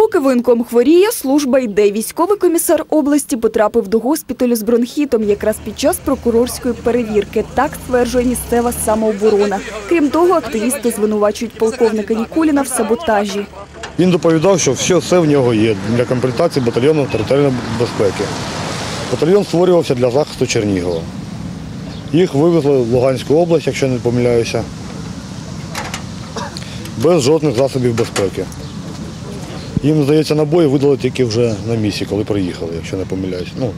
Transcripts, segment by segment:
Поки воєнком хворіє, служба йде. Військовий комісар області потрапив до госпіталю з бронхітом якраз під час прокурорської перевірки. Так стверджує місцева самооборона. Крім того, активісти звинувачують полковника Нікуліна в саботажі. Він доповідав, що все, все в нього є для комплектації батальйону територіальної безпеки. Батальйон створювався для захисту Чернігова. Їх вивезли в Луганську область, якщо не помиляюся, без жодних засобів безпеки. Їм, здається, набої видали тільки вже на місці, коли приїхали, якщо не помиляюсь. Ну,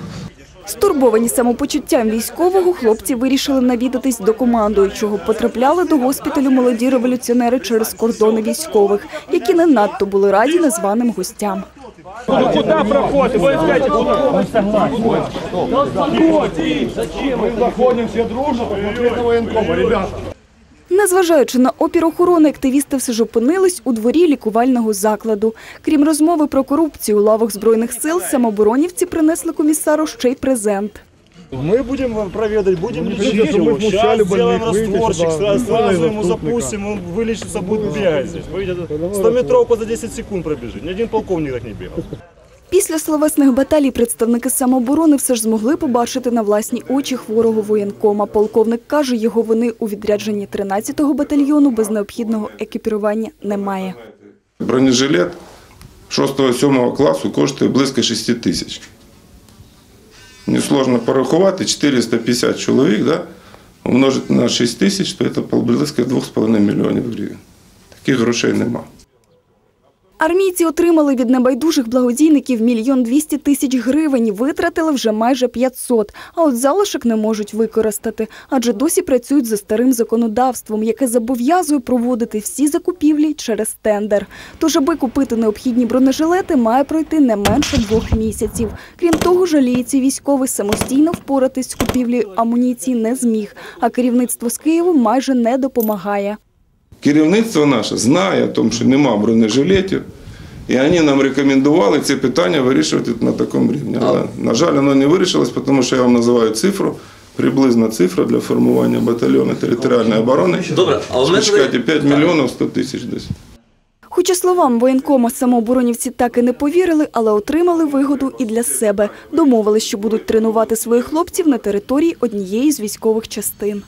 Стурбовані самопочуттям військового, хлопці вирішили навідатись до командуючого. Потрапляли до госпіталю молоді революціонери через кордони військових, які не надто були раді незваним гостям. Куда проходит? Вы скажете, куда? Ми заходимо всі дружно, конкретно воєнкома, ребята. Незважаючи на опір охорони, активісти все ж опинились у дворі лікувального закладу. Крім розмови про корупцію у лавах збройних сил, самооборонівці принесли комісару ще й презент. Мы будем вам проведать, будем лечить Видите, чтобы его. смущали Сейчас сделаем больных, выйдите растворчик, сюда, сразу, вызвали сразу ему заступника. запустим, он вылечится, будет бегать здесь. Видите, 100-метровку за 10 секунд пробежит. Ни один полковник так не бегал. Після словесних баталій представники самооборони все ж змогли побачити на власні очі хворого воєнкома. Полковник каже, його вини у відрядженні 13-го батальйону без необхідного екіпірування немає. Бронежилет 6-7 класу коштує близько 6 тисяч. Несложно порахувати 450 чоловік, да? умножити на 6 тисяч, то це близько 2,5 мільйонів гривень. Таких грошей нема. Армійці отримали від небайдужих благодійників мільйон двісті тисяч гривень, витратили вже майже 500, а от залишок не можуть використати, адже досі працюють за старим законодавством, яке зобов'язує проводити всі закупівлі через тендер. Тож, аби купити необхідні бронежилети, має пройти не менше двох місяців. Крім того, жаліється військовий самостійно впоратись з купівлею амуніції не зміг, а керівництво з Києву майже не допомагає. Керівництво наше знає, тому, що нема бронежилетів, і вони нам рекомендували ці питання вирішувати на такому рівні. Але, на жаль, воно не вирішилось, тому що я вам називаю цифру, приблизна цифра для формування батальйону територіальної оборони. Добре, а у Чекайте, 5 мільйонів 100 тисяч десь. Хоча словам воєнкома самооборонівці так і не повірили, але отримали вигоду і для себе. Домовились, що будуть тренувати своїх хлопців на території однієї з військових частин.